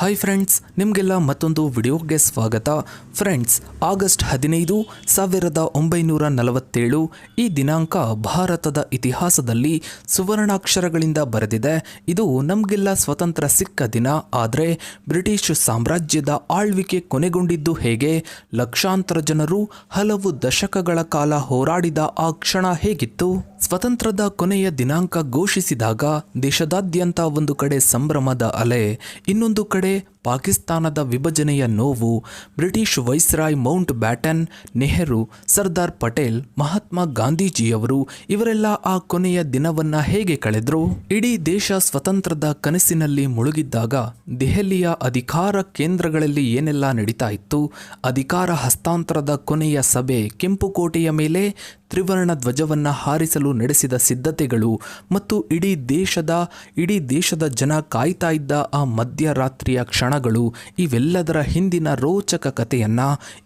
Hi friends ನಿಮಗೆಲ್ಲ ಮತ್ತೊಂದು ವಿಡಿಯೋಗೆ ಸ್ವಾಗತ. ಫ್ರೆಂಡ್ಸ್ ಆಗಸ್ಟ್ ಹದಿನೈದು, ಸಾವಿರದ ಒಂಬೈನೂರ ನಲವತ್ತೇಳು ಈ ದಿನಾಂಕ ಭಾರತದ ಇತಿಹಾಸದಲ್ಲಿ ಸುವರ್ಣಾಕ್ಷರಗಳಿಂದ ಬರೆದಿದೆ. ಇದು ನಮಗೆಲ್ಲ ಸ್ವತಂತ್ರ ಸಿಕ್ಕ ದಿನ. ಆದರೆ ಬ್ರಿಟಿಷ್ ಸಾಮ್ರಾಜ್ಯದ ಆಳ್ವಿಕೆ ಕೊನೆಗೊಂಡಿದ್ದು ಹೇಗೆ? ಲಕ್ಷಾಂತರ ಜನರು ಹಲವು ದಶಕಗಳ ಕಾಲ ಹೋರಾಡಿದ ಆ ಕ್ಷಣ ಹೇಗಿತ್ತು? ಸ್ವತಂತ್ರದ ಕೊನೆಯ ದಿನಾಂಕ ಘೋಷಿಸಿದಾಗ ದೇಶದಾದ್ಯಂತ ಒಂದು ಕಡೆ ಸಂಭ್ರಮದ ಅಲೆ ಇನ್ನೊಂದು ಕಡೆ ಪಾಕಿಸ್ತಾನದ ವಿಭಜನೆಯ ನೋವು, British viceroy Mountbatten, Nehru, Sardar Patel, Mahatma ಗಾಂಧೀಜಿಯವರು ಇವರೆಲ್ಲ ಆ ಕೊನೆಯ ದಿನವನ್ನ ಹೇಗೆ ಕಳೆದ್ರು? ಇಡೀ ದೇಶ ಸ್ವತಂತ್ರದ ಕನಸಿನಲ್ಲಿ ಮುಳುಗಿದ್ದಾಗ ದೆಹಲಿಯ ಅಧಿಕಾರ ಕೇಂದ್ರಗಳಲ್ಲಿ ಏನೆಲ್ಲ ನಡೀತಾ ಇತ್ತು? ಅಧಿಕಾರ ಹಸ್ತಾಂತರದ ಕೊನೆಯ ಸಭೆ ಕೆಂಪುಕೋಟೆಯ ಮೇಲೆ ತ್ರಿವರ್ಣ ಧ್ವಜವನ್ನ ಹಾರಿಸಲು ನಡೆಸಿದ ಸಿದ್ಧತೆಗಳು ಮತ್ತು ಇಡೀ ದೇಶದ ಇಡೀ ದೇಶದ ಜನ ಕಾಯ್ತಾ ಇದ್ದ ಆ ಮಧ್ಯರಾತ್ರಿಯ ಕ್ಷಣಗಳು ಇವೆಲ್ಲದರ ಹಿಂದಿನ ರೋಚಕ ಕಥೆಯನ್ನ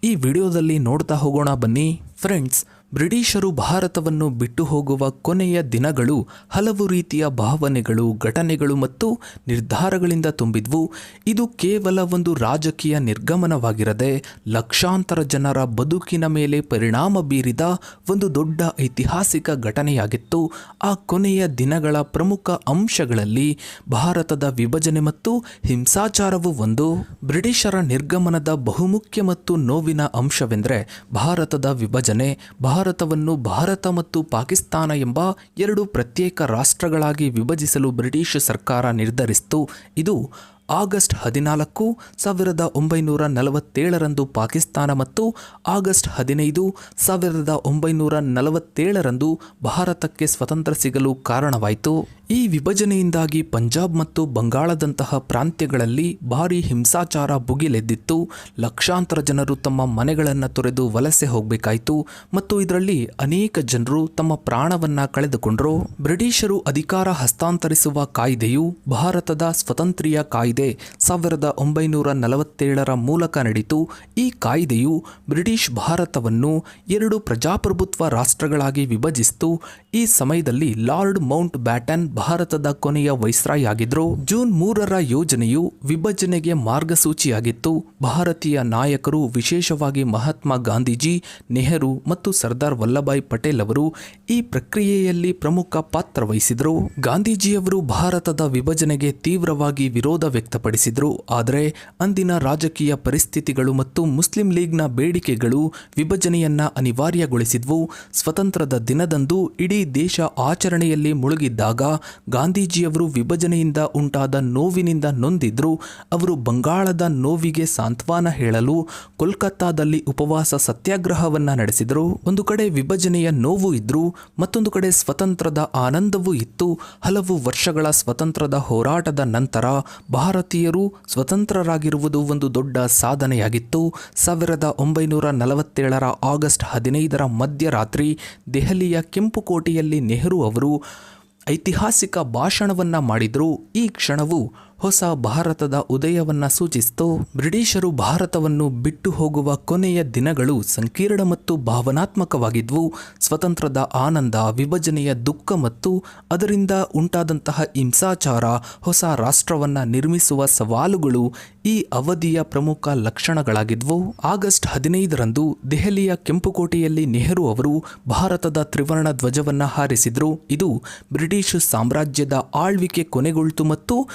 ಈ ವಿಡಿಯೋದಲ್ಲಿ ನೋಡ್ತಾ ಹೋಗೋಣ ಬನ್ನಿ. ಫ್ರೆಂಡ್ಸ್ ಬ್ರಿಟಿಷರು ಭಾರತವನ್ನು ಬಿಟ್ಟು ಹೋಗುವ ಕೊನೆಯ ದಿನಗಳು ಹಲವು ರೀತಿಯ ಭಾವನೆಗಳು, ಘಟನೆಗಳು ಮತ್ತು ನಿರ್ಧಾರಗಳಿಂದ ತುಂಬಿದ್ವು. ಇದು ಕೇವಲ ಒಂದು ರಾಜಕೀಯ ನಿರ್ಗಮನವಾಗಿರದೆ, ಲಕ್ಷಾಂತರ ಜನರ ಬದುಕಿನ ಮೇಲೆ ಪರಿಣಾಮ ಬೀರಿದ ಒಂದು ದೊಡ್ಡ ಐತಿಹಾಸಿಕ ಘಟನೆಯಾಗಿತ್ತು. ಆ ಕೊನೆಯ ದಿನಗಳ ಪ್ರಮುಖ ಅಂಶಗಳಲ್ಲಿ ಭಾರತದ ವಿಭಜನೆ ಮತ್ತು ಹಿಂಸಾಚಾರವು ಒಂದು. ಬ್ರಿಟಿಷರ ನಿರ್ಗಮನದ ಬಹುಮುಖ್ಯ ಮತ್ತು ನೋವಿನ ಅಂಶವೆಂದರೆ ಭಾರತದ ವಿಭಜನೆ. ಭಾರತವನ್ನು ಭಾರತ ಮತ್ತು ಪಾಕಿಸ್ತಾನ ಎಂಬ ಎರಡು ಪ್ರತ್ಯೇಕ ರಾಷ್ಟ್ರಗಳಾಗಿ ವಿಭಜಿಸಲು ಬ್ರಿಟಿಷ್ ಸರ್ಕಾರ ನಿರ್ಧರಿಸಿತು. ಇದು ಆಗಸ್ಟ್ ಹದಿನಾಲ್ಕು ಸಾವಿರದ ಒಂಬೈನೂರ ನಲವತ್ತೇಳರಂದು ಪಾಕಿಸ್ತಾನ ಮತ್ತು ಆಗಸ್ಟ್ ಹದಿನೈದು ಸಾವಿರದ ಒಂಬೈನೂರ ನಲವತ್ತೇಳರಂದು ಭಾರತಕ್ಕೆ ಸ್ವತಂತ್ರ ಸಿಗಲು ಕಾರಣವಾಯಿತು. ಈ ವಿಭಜನೆಯಿಂದಾಗಿ ಪಂಜಾಬ್ ಮತ್ತು ಬಂಗಾಳದಂತಹ ಪ್ರಾಂತ್ಯಗಳಲ್ಲಿ ಭಾರಿ ಹಿಂಸಾಚಾರ ಭುಗಿಲೆದ್ದಿತ್ತು. ಲಕ್ಷಾಂತರ ಜನರು ತಮ್ಮ ಮನೆಗಳನ್ನು ತೊರೆದು ವಲಸೆ ಹೋಗಬೇಕಾಯಿತು ಮತ್ತು ಇದರಲ್ಲಿ ಅನೇಕ ಜನರು ತಮ್ಮ ಪ್ರಾಣವನ್ನ ಕಳೆದುಕೊಂಡರು. ಬ್ರಿಟಿಷರು ಅಧಿಕಾರ ಹಸ್ತಾಂತರಿಸುವ ಕಾಯ್ದೆಯು ಭಾರತದ ಸ್ವತಂತ್ರಿಯ ಕಾಯ್ದೆ ಸಾವಿರದ ಒಂಬೈನೂರ ನಲವತ್ತೇಳರ ಮೂಲಕ ನಡೆಯಿತು ಈ ಕಾಯ್ದೆಯು ಬ್ರಿಟಿಷ್ ಭಾರತವನ್ನು ಎರಡು ಪ್ರಜಾಪ್ರಭುತ್ವ ರಾಷ್ಟ್ರಗಳಾಗಿ ವಿಭಜಿಸಿತು. ಈ ಸಮಯದಲ್ಲಿ ಲಾರ್ಡ್ ಮೌಂಟ್ ಬ್ಯಾಟನ್ ಭಾರತದ ಕೊನೆಯ ವೈಸ್ರಾಯ್ ಆಗಿದ್ರು ಜೂನ್ ಮೂರರ ಯೋಜನೆಯು ವಿಭಜನೆಗೆ ಮಾರ್ಗಸೂಚಿಯಾಗಿತ್ತು. ಭಾರತೀಯ ನಾಯಕರು, ವಿಶೇಷವಾಗಿ ಮಹಾತ್ಮ ಗಾಂಧೀಜಿ, ನೆಹರು ಮತ್ತು ಸರ್ದಾರ್ ವಲ್ಲಭಾಯ್ ಪಟೇಲ್ ಅವರು ಈ ಪ್ರಕ್ರಿಯೆಯಲ್ಲಿ ಪ್ರಮುಖ ಪಾತ್ರ ವಹಿಸಿದರು. ಗಾಂಧೀಜಿಯವರು ಭಾರತದ ವಿಭಜನೆಗೆ ತೀವ್ರವಾಗಿ ವಿರೋಧ ವ್ಯಕ್ತಪಡಿಸಿದರು. ಆದರೆ ಅಂದಿನ ರಾಜಕೀಯ ಪರಿಸ್ಥಿತಿಗಳು ಮತ್ತು ಮುಸ್ಲಿಂ ಲೀಗ್ನ ಬೇಡಿಕೆಗಳು ವಿಭಜನೆಯನ್ನ ಅನಿವಾರ್ಯಗೊಳಿಸಿದ್ವು. ಸ್ವತಂತ್ರದ ದಿನದಂದು ಇಡೀ ದೇಶ ಆಚರಣೆಯಲ್ಲಿ ಮುಳುಗಿದ್ದಾಗ ಗಾಂಧೀಜಿಯವರು ವಿಭಜನೆಯಿಂದ ಉಂಟಾದ ನೋವಿನಿಂದ ನೊಂದಿದ್ರು. ಅವರು ಬಂಗಾಳದ ನೋವಿಗೆ ಸಾಂತ್ವನ ಹೇಳಲು ಕೋಲ್ಕತ್ತಾದಲ್ಲಿ ಉಪವಾಸ ಸತ್ಯಾಗ್ರಹವನ್ನ ನಡೆಸಿದರು. ಒಂದು ಕಡೆ ವಿಭಜನೆಯ ನೋವು ಇದ್ರು, ಮತ್ತೊಂದು ಕಡೆ ಸ್ವತಂತ್ರದ ಆನಂದವೂ ಇತ್ತು. ಹಲವು ವರ್ಷಗಳ ಸ್ವತಂತ್ರದ ಹೋರಾಟದ ನಂತರ ಭಾರತೀಯರು ಸ್ವತಂತ್ರರಾಗಿರುವುದು ಒಂದು ದೊಡ್ಡ ಸಾಧನೆಯಾಗಿತ್ತು. ಸಾವಿರದ ಒಂಬೈನೂರ ನಲವತ್ತೇಳರ ಆಗಸ್ಟ್ ಹದಿನೈದರ ಮಧ್ಯರಾತ್ರಿ ದೆಹಲಿಯ ಕೆಂಪುಕೋಟೆಯಲ್ಲಿ ನೆಹರು ಅವರು ಐತಿಹಾಸಿಕ ಭಾಷಣವನ್ನ ಮಾಡಿದರು. ಈ ಕ್ಷಣವು ಹೊಸ ಭಾರತದ ಉದಯವನ್ನ ಸೂಚಿಸಿತು. ಬ್ರಿಟಿಷರು ಭಾರತವನ್ನು ಬಿಟ್ಟು ಹೋಗುವ ಕೊನೆಯ ದಿನಗಳು ಸಂಕೀರ್ಣ ಮತ್ತು ಭಾವನಾತ್ಮಕವಾಗಿದ್ವು. ಸ್ವತಂತ್ರದ ಆನಂದ, ವಿಭಜನೆಯ ದುಃಖ ಮತ್ತು ಅದರಿಂದ ಉಂಟಾದಂತಹ ಹಿಂಸಾಚಾರ, ಹೊಸ ರಾಷ್ಟ್ರವನ್ನ ನಿರ್ಮಿಸುವ ಸವಾಲುಗಳು ಈ ಅವಧಿಯ ಪ್ರಮುಖ ಲಕ್ಷಣಗಳಾಗಿದ್ವು. ಆಗಸ್ಟ್ ಹದಿನೈದರಂದು ದೆಹಲಿಯ ಕೆಂಪುಕೋಟೆಯಲ್ಲಿ ನೆಹರು ಅವರು ಭಾರತದ ತ್ರಿವರ್ಣ ಧ್ವಜವನ್ನ ಹಾರಿಸಿದ್ರು. ಇದು ಬ್ರಿಟಿಷ್ ಸಾಮ್ರಾಜ್ಯದ ಆಳ್ವಿಕೆ ಕೊನೆಗೊಳ್ತು ಮತ್ತು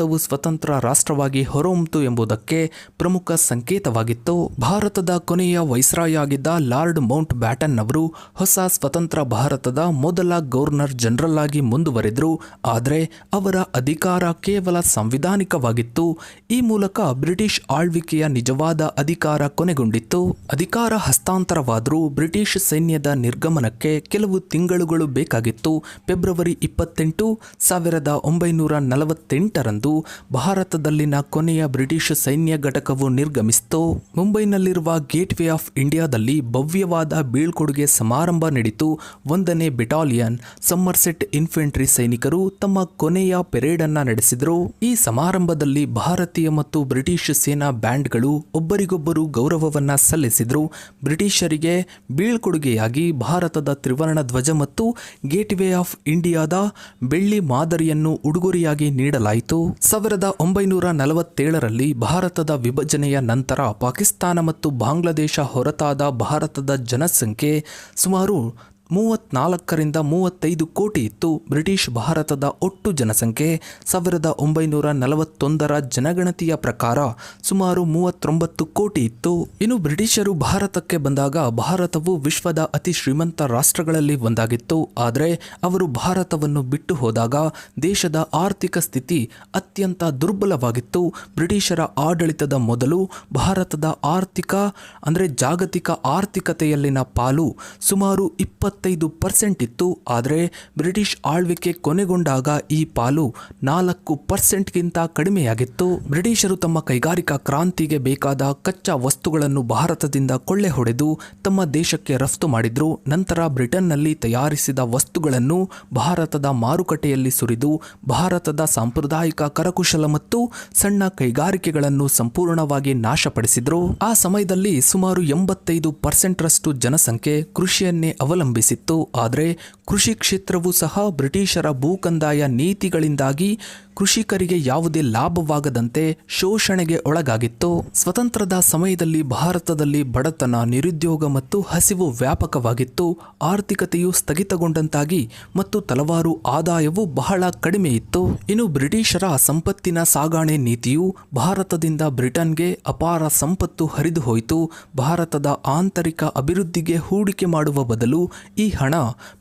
ಭಾರತವು ಸ್ವತಂತ್ರ ರಾಷ್ಟ್ರವಾಗಿ ಹೊರಹೊಮ್ಮಿತು ಎಂಬುದಕ್ಕೆ ಪ್ರಮುಖ ಸಂಕೇತವಾಗಿತ್ತು. ಭಾರತದ ಕೊನೆಯ ವೈಸ್ರಾಯ್ ಆಗಿದ್ದ ಲಾರ್ಡ್ ಮೌಂಟ್ ಬ್ಯಾಟನ್ ಅವರು ಹೊಸ ಸ್ವತಂತ್ರ ಭಾರತದ ಮೊದಲ ಗವರ್ನರ್ ಜನರಲ್ ಆಗಿ ಮುಂದುವರೆದರು. ಆದರೆ ಅವರ ಅಧಿಕಾರ ಕೇವಲ ಸಾಂವಿಧಾನಿಕವಾಗಿತ್ತು. ಈ ಮೂಲಕ ಬ್ರಿಟಿಷ್ ಆಳ್ವಿಕೆಯ ನಿಜವಾದ ಅಧಿಕಾರ ಕೊನೆಗೊಂಡಿತ್ತು. ಅಧಿಕಾರ ಹಸ್ತಾಂತರವಾದರೂ ಬ್ರಿಟಿಷ್ ಸೈನ್ಯದ ನಿರ್ಗಮನಕ್ಕೆ ಕೆಲವು ತಿಂಗಳುಗಳು ಬೇಕಾಗಿತ್ತು. ಫೆಬ್ರವರಿ ಇಪ್ಪತ್ತೆಂಟು, ಸಾವಿರದ ಒಂಬೈನೂರ ನಲವತ್ತೆಂಟರಂದು ಭಾರತದಲ್ಲಿನ ಕೊನೆಯ ಬ್ರಿಟಿಷ್ ಸೈನ್ಯ ಘಟಕವು ನಿರ್ಗಮಿಸಿತು. ಮುಂಬೈನಲ್ಲಿರುವ ಗೇಟ್ ವೇ ಆಫ್ ಇಂಡಿಯಾದಲ್ಲಿ ಭವ್ಯವಾದ ಬೀಳ್ಕೊಡುಗೆ ಸಮಾರಂಭ ನಡೆಯಿತು. ಒಂದನೇ ಬೆಟಾಲಿಯನ್ ಸಮ್ಮರ್ಸೆಟ್ ಇನ್ಫೆಂಟ್ರಿ ಸೈನಿಕರು ತಮ್ಮ ಕೊನೆಯ ಪೆರೇಡ್ ಅನ್ನ ನಡೆಸಿದರು. ಈ ಸಮಾರಂಭದಲ್ಲಿ ಭಾರತೀಯ ಮತ್ತು ಬ್ರಿಟಿಷ್ ಸೇನಾ ಬ್ಯಾಂಡ್ಗಳು ಒಬ್ಬರಿಗೊಬ್ಬರು ಗೌರವವನ್ನ ಸಲ್ಲಿಸಿದರು. ಬ್ರಿಟಿಷರಿಗೆ ಬೀಳ್ಕೊಡುಗೆಯಾಗಿ ಭಾರತದ ತ್ರಿವರ್ಣ ಧ್ವಜ ಮತ್ತು ಗೇಟ್ ವೇ ಆಫ್ ಇಂಡಿಯಾದ ಬೆಳ್ಳಿ ಮಾದರಿಯನ್ನು ಉಡುಗೊರೆಯಾಗಿ ನೀಡಲಾಯಿತು. ಸಾವಿರದ ಒಂಬೈನೂರ ನಲವತ್ತೇಳರಲ್ಲಿ ಭಾರತದ ವಿಭಜನೆಯ ನಂತರ ಪಾಕಿಸ್ತಾನ ಮತ್ತು ಬಾಂಗ್ಲಾದೇಶ ಹೊರತಾದ ಭಾರತದ ಜನಸಂಖ್ಯೆ ಸುಮಾರು ಮೂವತ್ನಾಲ್ಕರಿಂದ ಮೂವತ್ತೈದು ಕೋಟಿ ಇತ್ತು ಬ್ರಿಟಿಷ್ ಭಾರತದ ಒಟ್ಟು ಜನಸಂಖ್ಯೆ. ಸಾವಿರದ ಒಂಬೈನೂರ ನಲವತ್ತೊಂದರ ಜನಗಣತಿಯ ಪ್ರಕಾರ ಸುಮಾರು ಮೂವತ್ತೊಂಬತ್ತು ಕೋಟಿ ಇತ್ತು. ಇನ್ನು ಬ್ರಿಟಿಷರು ಭಾರತಕ್ಕೆ ಬಂದಾಗ ಭಾರತವು ವಿಶ್ವದ ಅತಿ ಶ್ರೀಮಂತ ರಾಷ್ಟ್ರಗಳಲ್ಲಿ ಒಂದಾಗಿತ್ತು. ಆದರೆ ಅವರು ಭಾರತವನ್ನು ಬಿಟ್ಟು ಹೋದಾಗ ದೇಶದ ಆರ್ಥಿಕ ಸ್ಥಿತಿ ಅತ್ಯಂತ ದುರ್ಬಲವಾಗಿತ್ತು. ಬ್ರಿಟಿಷರ ಆಡಳಿತದ ಮೊದಲು ಭಾರತದ ಆರ್ಥಿಕ, ಅಂದರೆ ಜಾಗತಿಕ ಆರ್ಥಿಕತೆಯಲ್ಲಿನ ಪಾಲು ಸುಮಾರು ಇಪ್ಪತ್ತೈದು ಪರ್ಸೆಂಟ್ ಇತ್ತು. ಆದರೆ ಬ್ರಿಟಿಷ್ ಆಳ್ವಿಕೆ ಕೊನೆಗೊಂಡಾಗ ಈ ಪಾಲು ನಾಲ್ಕು ಪರ್ಸೆಂಟ್ಗಿಂತ ಕಡಿಮೆಯಾಗಿತ್ತು. ಬ್ರಿಟಿಷರು ತಮ್ಮ ಕೈಗಾರಿಕಾ ಕ್ರಾಂತಿಗೆ ಬೇಕಾದ ಕಚ್ಚಾ ವಸ್ತುಗಳನ್ನು ಭಾರತದಿಂದ ಕೊಳ್ಳೆ ಹೊಡೆದು ತಮ್ಮ ದೇಶಕ್ಕೆ ರಫ್ತು ಮಾಡಿದ್ರು. ನಂತರ ಬ್ರಿಟನ್ನಲ್ಲಿ ತಯಾರಿಸಿದ ವಸ್ತುಗಳನ್ನು ಭಾರತದ ಮಾರುಕಟ್ಟೆಯಲ್ಲಿ ಸುರಿದು ಭಾರತದ ಸಾಂಪ್ರದಾಯಿಕ ಕರಕುಶಲ ಮತ್ತು ಸಣ್ಣ ಕೈಗಾರಿಕೆಗಳನ್ನು ಸಂಪೂರ್ಣವಾಗಿ ನಾಶಪಡಿಸಿದ್ರು. ಆ ಸಮಯದಲ್ಲಿ ಸುಮಾರು ಎಂಬತ್ತೈದು ಪರ್ಸೆಂಟ್ರಷ್ಟು ಜನಸಂಖ್ಯೆ ಕೃಷಿಯನ್ನೇ ಅವಲಂಬಿಸಿತ್ತು ಆದರೆ ಕೃಷಿ ಕ್ಷೇತ್ರವೂ ಸಹ ಬ್ರಿಟಿಷರ ಭೂಕಂದಾಯ ನೀತಿಗಳಿಂದಾಗಿ ಕೃಷಿಕರಿಗೆ ಯಾವುದೇ ಲಾಭವಾಗದಂತೆ ಶೋಷಣೆಗೆ ಒಳಗಾಗಿತ್ತು. ಸ್ವತಂತ್ರದ ಸಮಯದಲ್ಲಿ ಭಾರತದಲ್ಲಿ ಬಡತನ, ನಿರುದ್ಯೋಗ ಮತ್ತು ಹಸಿವು ವ್ಯಾಪಕವಾಗಿತ್ತು. ಆರ್ಥಿಕತೆಯು ಸ್ಥಗಿತಗೊಂಡಂತಾಗಿ ಮತ್ತು ತಲವಾರು ಆದಾಯವು ಬಹಳ ಕಡಿಮೆ ಇತ್ತು. ಇನ್ನು ಬ್ರಿಟಿಷರ ಸಂಪತ್ತಿನ ಸಾಗಾಣೆ ನೀತಿಯು ಭಾರತದಿಂದ ಬ್ರಿಟನ್ಗೆ ಅಪಾರ ಸಂಪತ್ತು ಹರಿದು ಹೋಯಿತು ಭಾರತದ ಆಂತರಿಕ ಅಭಿವೃದ್ಧಿಗೆ ಹೂಡಿಕೆ ಮಾಡುವ ಬದಲು ಈ ಹಣ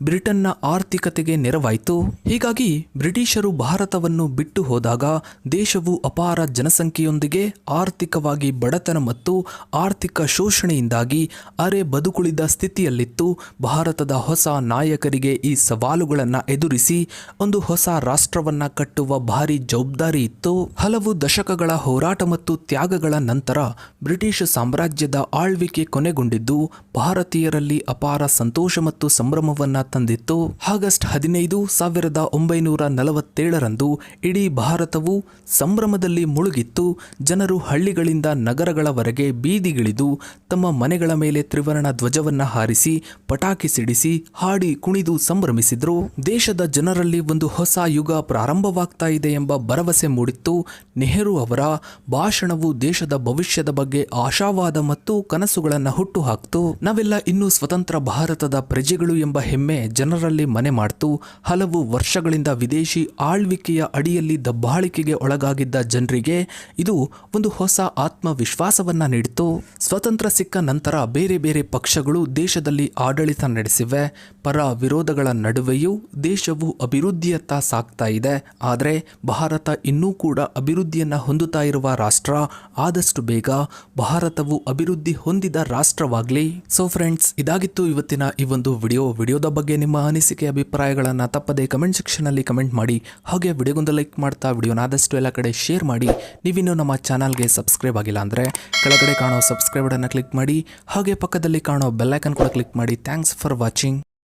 ಬ್ರಿಟನ್ನ ಆರ್ಥಿಕತೆಗೆ ನೆರವಾಯಿತು. ಹೀಗಾಗಿ ಬ್ರಿಟಿಷರು ಭಾರತವನ್ನು ಬಿಟ್ಟು ಹೋದಾಗ ದೇಶವು ಅಪಾರ ಜನಸಂಖ್ಯೆಯೊಂದಿಗೆ ಆರ್ಥಿಕವಾಗಿ ಬಡತನ ಮತ್ತು ಆರ್ಥಿಕ ಶೋಷಣೆಯಿಂದಾಗಿ ಅರೆ ಬದುಕುಳಿದ ಸ್ಥಿತಿಯಲ್ಲಿತ್ತು. ಭಾರತದ ಹೊಸ ನಾಯಕರಿಗೆ ಈ ಸವಾಲುಗಳನ್ನು ಎದುರಿಸಿ ಒಂದು ಹೊಸ ರಾಷ್ಟ್ರವನ್ನ ಕಟ್ಟುವ ಭಾರಿ ಜವಾಬ್ದಾರಿ ಇತ್ತು. ಹಲವು ದಶಕಗಳ ಹೋರಾಟ ಮತ್ತು ತ್ಯಾಗಗಳ ನಂತರ ಬ್ರಿಟಿಷ್ ಸಾಮ್ರಾಜ್ಯದ ಆಳ್ವಿಕೆ ಕೊನೆಗೊಂಡಿದ್ದು, ಭಾರತೀಯರಲ್ಲಿ ಅಪಾರ ಸಂತೋಷ ಮತ್ತು ಸಂಭ್ರಮವನ್ನ ತಂದಿತ್ತು. ಆಗಸ್ಟ್ ಹದಿನೈದು ಸಾವಿರದ ಒಂಬೈನೂರ ನಲವತ್ತೇಳರಂದು ಇಡೀ ಭಾರತವು ಸಂಭ್ರಮದಲ್ಲಿ ಮುಳುಗಿತ್ತು. ಜನರು ಹಳ್ಳಿಗಳಿಂದ ನಗರಗಳವರೆಗೆ ಬೀದಿಗಿಳಿದು ತಮ್ಮ ಮನೆಗಳ ಮೇಲೆ ತ್ರಿವರ್ಣ ಧ್ವಜವನ್ನು ಹಾರಿಸಿ, ಪಟಾಕಿ ಸಿಡಿಸಿ, ಹಾಡಿ ಕುಣಿದು ಸಂಭ್ರಮಿಸಿದ್ರು. ದೇಶದ ಜನರಲ್ಲಿ ಒಂದು ಹೊಸ ಯುಗ ಪ್ರಾರಂಭವಾಗ್ತಾ ಇದೆ ಎಂಬ ಭರವಸೆ ಮೂಡಿತ್ತು. ನೆಹರು ಅವರ ಭಾಷಣವು ದೇಶದ ಭವಿಷ್ಯದ ಬಗ್ಗೆ ಆಶಾವಾದ ಮತ್ತು ಕನಸುಗಳನ್ನು ಹುಟ್ಟು ಹಾಕ್ತು ನಾವೆಲ್ಲ ಇನ್ನೂ ಸ್ವತಂತ್ರ ಭಾರತದ ಪ್ರಜೆಗಳು ಎಂಬ ಹೆಮ್ಮೆ ಜನರಲ್ಲಿ ಮನೆ ಮಾಡ್ತು. ಹಲವು ವರ್ಷಗಳಿಂದ ವಿದೇಶಿ ಆಳ್ವಿಕೆಯ ಅಡಿಯಲ್ಲಿ ದಬ್ಬಾಳಿಕೆಗೆ ಒಳಗಾಗಿದ್ದ ಜನರಿಗೆ ಇದು ಒಂದು ಹೊಸ ಆತ್ಮವಿಶ್ವಾಸವನ್ನ ನೀಡಿತು ಸ್ವತಂತ್ರ ಸಿಕ್ಕ ನಂತರ ಬೇರೆ ಬೇರೆ ಪಕ್ಷಗಳು ದೇಶದಲ್ಲಿ ಆಡಳಿತ ನಡೆಸಿವೆ. ಪರ ವಿರೋಧಗಳ ನಡುವೆಯೂ ದೇಶವು ಅಭಿವೃದ್ಧಿಯತ್ತ ಸಾಗ್ತಾ ಇದೆ. ಆದರೆ ಭಾರತ ಇನ್ನೂ ಕೂಡ ಅಭಿವೃದ್ಧಿಯನ್ನ ಹೊಂದುತ್ತಾ ಇರುವ ರಾಷ್ಟ್ರ ಆದಷ್ಟು ಬೇಗ ಭಾರತವು ಅಭಿವೃದ್ಧಿ ಹೊಂದಿದ ರಾಷ್ಟ್ರವಾಗಲಿ. ಸೊ ಫ್ರೆಂಡ್ಸ್ ಇದಾಗಿತ್ತು ಇವತ್ತಿನ ಈ ಒಂದು ವಿಡಿಯೋ. ವಿಡಿಯೋದ ಬಗ್ಗೆ ನಿಮ್ಮ ಅನಿಸಿಕೆ, ಅಭಿಪ್ರಾಯಗಳನ್ನು ತಪ್ಪದೆ ಕಮೆಂಟ್ ಸೆಕ್ಷನಲ್ಲಿ ಕಮೆಂಟ್ ಮಾಡಿ. ಹಾಗೆ ವಿಡಿಯೋಗೊಂದು ಲೈಕ್ ಮಾಡ್ತಾ ವಿಡಿಯೋನ ಆದಷ್ಟು ಎಲ್ಲ ಕಡೆ ಶೇರ್ ಮಾಡಿ. ನೀವಿನ್ನೂ ನಮ್ಮ ಚಾನಲ್ಗೆ ಸಬ್ಸ್ಕ್ರೈಬ್ ಆಗಿಲ್ಲ ಅಂದರೆ ಕೆಳಗಡೆ ಕಾಣೋ ಸಬ್ಸ್ಕ್ರೈಬ್ ಅನ್ನು ಕ್ಲಿಕ್ ಮಾಡಿ. ಹಾಗೆ ಪಕ್ಕದಲ್ಲಿ ಕಾಣೋ ಬೆಲ್ಲೈಕನ್ ಕೂಡ ಕ್ಲಿಕ್ ಮಾಡಿ. Thanks for watching